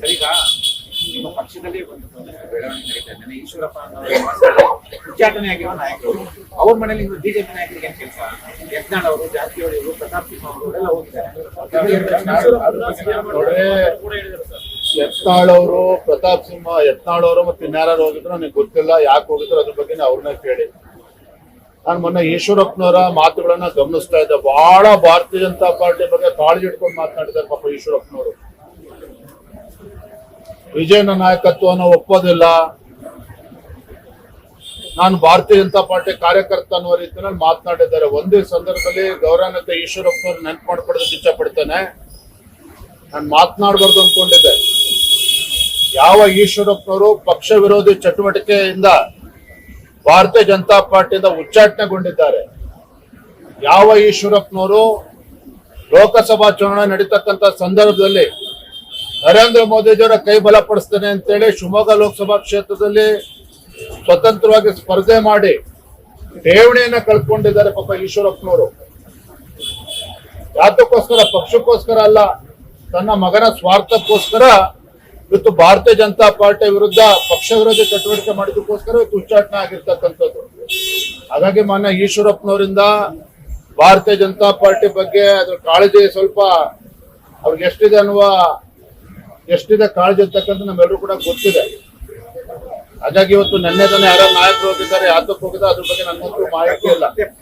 ಸರಿಗ ನಿಮ್ಮ ಪಕ್ಷದಲ್ಲಿ ಒಂದು ಬೆಳವಣಿಗೆ ನಡೀತಾ ಈಶ್ವರಪ್ಪ ಉಚ್ಚಾಟನೆ ಆಗಿರುವ ನಾಯಕರು. ಅವ್ರ ಮನೇಲಿ ಇನ್ನು ಬಿಜೆಪಿ ನಾಯಕರಿಗೆ ಏನ್ ಕೆಲಸ? ಯತ್ನಾಳ್ ಅವರು, ಜಾರಕಿಹೊಳಿ ಅವರು, ಪ್ರತಾಪ್ ಸಿಂಹ ಅವರು ಎಲ್ಲ ಹೋಗಿದ್ದಾರೆ. ಯತ್ನಾಳ್ ಅವರು, ಪ್ರತಾಪ್ ಸಿಂಹ, ಯತ್ನಾಳ್ ಅವರು ಮತ್ತೆ ಇನ್ಯಾರು ಹೋಗಿದ್ರು ನನಗೆ ಗೊತ್ತಿಲ್ಲ. ಯಾಕೆ ಹೋಗಿದ್ರು ಅದ್ರ ಬಗ್ಗೆ ಅವ್ರನ್ನ ಕೇಳಿ. ನಾನು ಮೊನ್ನೆ ಈಶ್ವರಪ್ಪನವರ ಮಾತುಗಳನ್ನ ಗಮನಿಸ್ತಾ ಇದ್ದೆ. ಬಹಳ ಭಾರತೀಯ ಜನತಾ ಪಾರ್ಟಿ ಬಗ್ಗೆ ಕಾಳಜಿ ಇಟ್ಕೊಂಡು ಮಾತನಾಡಿದ್ದಾರೆ ಪಾಪ ಈಶ್ವರಪ್ಪನವರು. ವಿಜಯನ ನಾಯಕತ್ವವನ್ನು ಒಪ್ಪೋದಿಲ್ಲ. ನಾನು ಭಾರತೀಯ ಜನತಾ ಪಾರ್ಟಿ ಕಾರ್ಯಕರ್ತ ಅನ್ನುವ ರೀತಿಯಲ್ಲಿ ಮಾತನಾಡಿದ್ದಾರೆ. ಒಂದೇ ಸಂದರ್ಭದಲ್ಲಿ ಗೌರವಾನ್ವಿತ ಈಶ್ವರಪ್ಪನವ್ರು ನೆನ್ಪು ಮಾಡ್ಕೊಡೋದಕ್ಕೆ ಇಚ್ಛೆ ಪಡ್ತೇನೆ ನಾನು ಮಾತನಾಡಬಾರ್ದು ಅನ್ಕೊಂಡಿದ್ದೆ. ಯಾವ ಈಶ್ವರಪ್ಪನವರು ಪಕ್ಷ ವಿರೋಧಿ ಚಟುವಟಿಕೆಯಿಂದ ಭಾರತೀಯ ಜನತಾ ಪಾರ್ಟಿಯಿಂದ ಉಚ್ಚಾಟನೆಗೊಂಡಿದ್ದಾರೆ. ಯಾವ ಈಶ್ವರಪ್ಪನವರು ಲೋಕಸಭಾ ಚುನಾವಣೆ ನಡೀತಕ್ಕಂಥ ಸಂದರ್ಭದಲ್ಲಿ ನರೇಂದ್ರ ಮೋದಿಜಿಯವರ ಕೈ ಬಲಪಡಿಸ್ತೇನೆ ಅಂತೇಳಿ ಶಿವಮೊಗ್ಗ ಲೋಕಸಭಾ ಕ್ಷೇತ್ರದಲ್ಲಿ ಸ್ವತಂತ್ರವಾಗಿ ಸ್ಪರ್ಧೆ ಮಾಡಿ ಠೇವಣಿಯನ್ನ ಕಳ್ಕೊಂಡಿದ್ದಾರೆ ಪಾಪ ಈಶ್ವರಪ್ಪನವರು. ಯಾತಕ್ಕೋಸ್ಕರ? ಪಕ್ಷಕ್ಕೋಸ್ಕರ ಅಲ್ಲ. ತನ್ನ ಮಗನ ಸ್ವಾರ್ಥಕ್ಕೋಸ್ಕರ ಇವತ್ತು ಭಾರತೀಯ ಜನತಾ ಪಾರ್ಟಿ ವಿರುದ್ಧ ಪಕ್ಷ ವಿರೋಧಿ ಚಟುವಟಿಕೆ ಮಾಡಿದಕ್ಕೋಸ್ಕರ ಇವತ್ತು ಉಚ್ಚಾಟನೆ ಆಗಿರ್ತಕ್ಕಂಥದ್ದು. ಹಾಗಾಗಿ ಮಾನ್ಯ ಈಶ್ವರಪ್ಪನವರಿಂದ ಭಾರತೀಯ ಜನತಾ ಪಾರ್ಟಿ ಬಗ್ಗೆ ಅದ್ರ ಕಾಳಜಿ ಸ್ವಲ್ಪ ಅವ್ರಿಗೆ ಎಷ್ಟಿದೆ ಅನ್ನುವ ಎಷ್ಟಿದೆ ಕಾಳಜಿ ಅಂತಕ್ಕಂಥ ನಮ್ಮೆಲ್ಲರೂ ಕೂಡ ಗೊತ್ತಿದೆ. ಹಾಗಾಗಿ ಇವತ್ತು ನೆನ್ನೆ ತಾನೇ ಯಾರೋ ನಾಯಕರು ಹೋಗಿದ್ದಾರೆ, ಯಾತಕ್ಕೆ ಹೋಗಿದ್ದಾರೆ, ಅದ್ರ ಬಗ್ಗೆ ನನ್ನಂತೂ ಮಾಹಿತಿ ಇಲ್ಲ.